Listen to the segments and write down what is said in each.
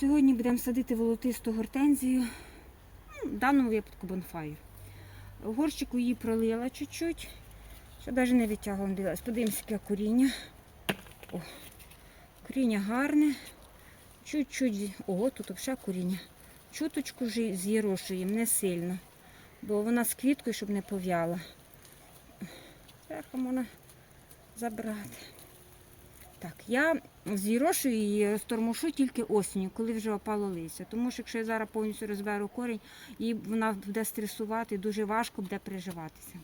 Сьогодні будемо садити волотисту гортензію, ну, в даному випадку бонфайр. В горщику її пролила чуть-чуть, що навіть не витягла. Дивилась. Подивимося, яке коріння. О, коріння гарне. Чуть-чуть. Ого, тут взагалі коріння. Чуточку з'єрошуємо, не сильно. Бо вона з квіткою, щоб не пов'яла. Верхом можна забрати. Так, я зірошую її, розтормошу тільки осінню, коли вже опало листя. Тому що якщо я зараз повністю розберу корінь, її вона буде стресувати, дуже важко буде приживатися.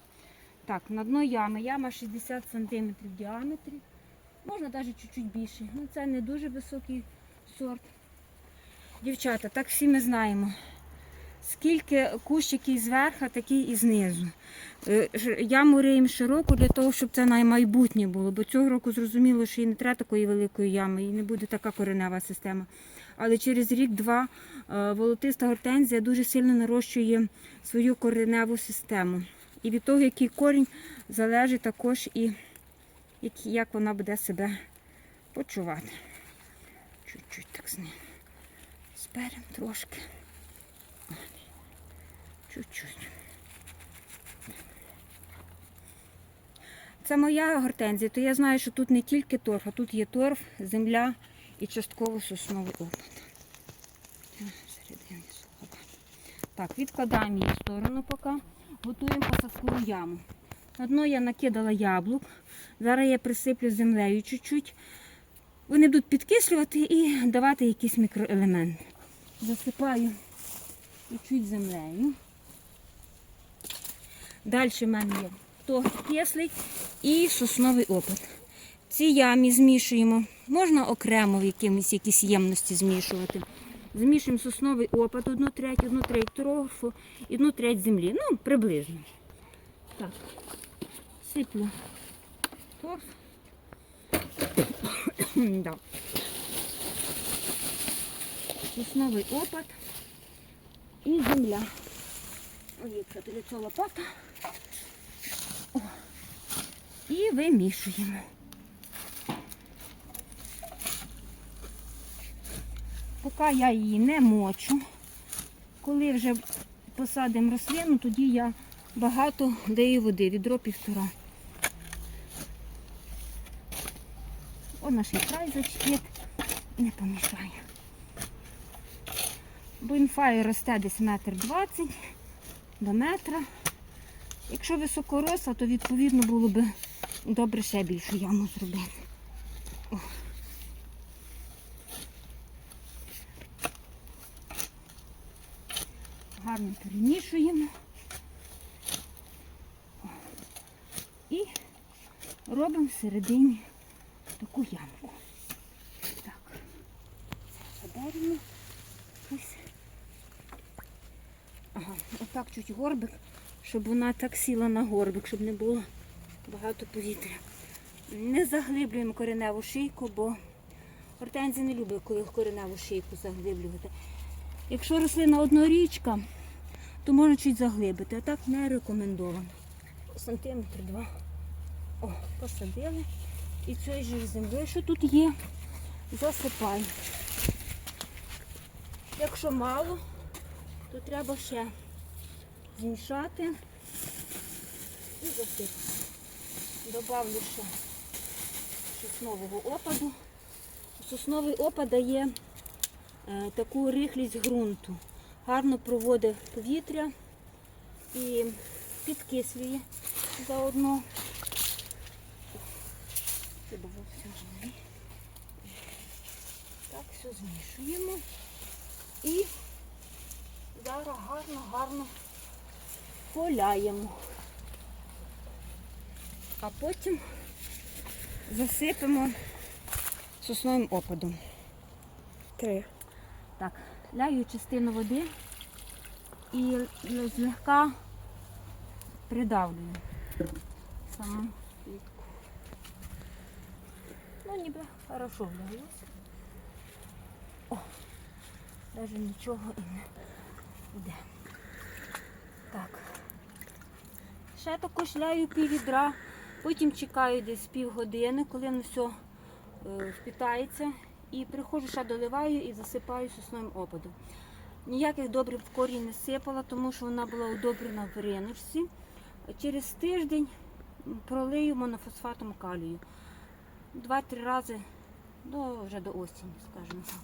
Так, на дно ями. Яма 60 см в діаметрі. Можна навіть чуть-чуть більше. Ну, це не дуже високий сорт. Дівчата, так всі ми знаємо. Скільки кущиків зверху, такий і знизу. Е, Яму риємо широку для того, щоб це на майбутнє було. Бо цього року зрозуміло, що і не треба такої великої ями, і не буде така коренева система. Але через рік-два е, волотиста гортензія дуже сильно нарощує свою кореневу систему. І від того, який корінь, залежить також і як- вона буде себе почувати. Чуть-чуть так з ним. Сперем трошки. Чуть-чуть. Це моя гортензія, то я знаю, що тут не тільки торф, а тут є торф, земля і частково сосновий опад. Так, відкладаємо її в сторону поки. Готуємо посадкову яму. На дно я накидала яблук. Зараз я присиплю землею чуть-чуть. Вони будуть підкислювати і давати якісь мікроелементи. Засипаю чуть-чуть землею. Далі в мене є торф кислий і сосновий опад. Ці ямі змішуємо. Можна окремо в якимось якісь ємності змішувати. Змішуємо сосновий опад, одну треть, одну треть торфу одну треть землі. Ну, приблизно. Так, сиплю торф. да. Сосновий опад і земля. Ой, яка цього лопата. І вимішуємо. Поки я її не мочу. Коли вже посадимо рослину, тоді я багато даю води, відро півтора. О, наш край зачпіт, не помішає. Бонфай росте десь метр двадцять до метра. Якщо високоросла, то відповідно було б добре ще більшу яму зробити. Гарно перемішуємо. І робимо всередині таку ямку. Так. Ось. Ага, отак чуть горбик, щоб вона так сіла на горбик, щоб не було багато повітря. Не заглиблюємо кореневу шийку, бо гортензія не любить, коли кореневу шийку заглиблювати. Якщо рослина однорічка, то можна чуть заглибити, а так не рекомендовано. Сантиметр два. О, посадили. І цією ж землею, що тут є, засипаємо. Якщо мало, то треба ще змішати і засипати. Добавлю ще соснового опаду. Сосновий опад дає е, таку рихлість ґрунту. Гарно проводить повітря і підкислює заодно. Так, все змішуємо. І зараз гарно-гарно поляємо. А потім засипемо сосновим опадом. Три. Так, ляю частину води і злегка придавлюю саму квітку. Ну, ніби хорошо вляглося. О, навіть нічого і не йде. Так. Ще також ляю пів відра, потім чекаю десь півгодини, коли воно все впітається І приходжу, ще доливаю і засипаю сосновим опадом. Ніяких добрив в корінь не сипала, тому що вона була удобрена в риночці. Через тиждень пролию монофосфатом калію. Два-три рази до, вже до осені, скажімо так.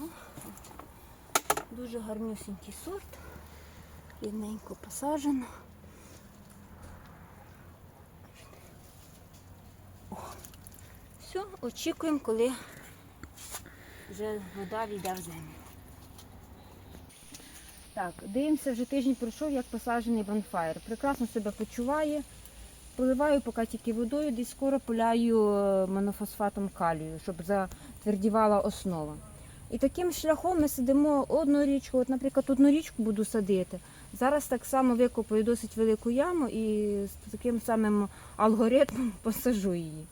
Ну, Дуже гарнюсінький сорт. Рівненько посаджено. О. Все, очікуємо, коли вже вода війде в землю. Так, дивимося, вже тиждень пройшов, як посаджений бонфайр. Прекрасно себе почуває. Поливаю поки тільки водою, десь скоро поляю е, монофосфатом калію, щоб затвердівала основа. І таким шляхом ми сидимо одну річку, от, наприклад, одну річку буду садити. Зараз так само викопаю досить велику яму і з таким самим алгоритмом посажу її.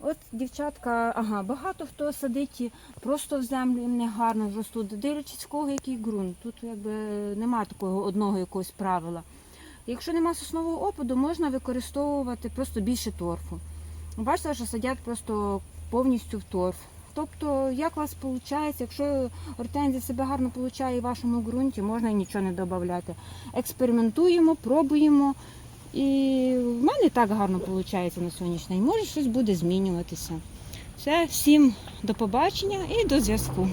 От дівчатка, ага, багато хто садить просто в землю їм не гарно ростуть, дивлячись кого який ґрунт. Тут якби немає такого одного якогось правила. Якщо немає соснового опаду, можна використовувати просто більше торфу. Бачите, що садять просто повністю в торф. Тобто, як у вас виходить, якщо гортензія себе гарно получає в вашому ґрунті, можна нічого не додати. Експериментуємо, пробуємо. І в мене так гарно виходить на сьогоднішній день. Може щось буде змінюватися. Все, всім до побачення і до зв'язку.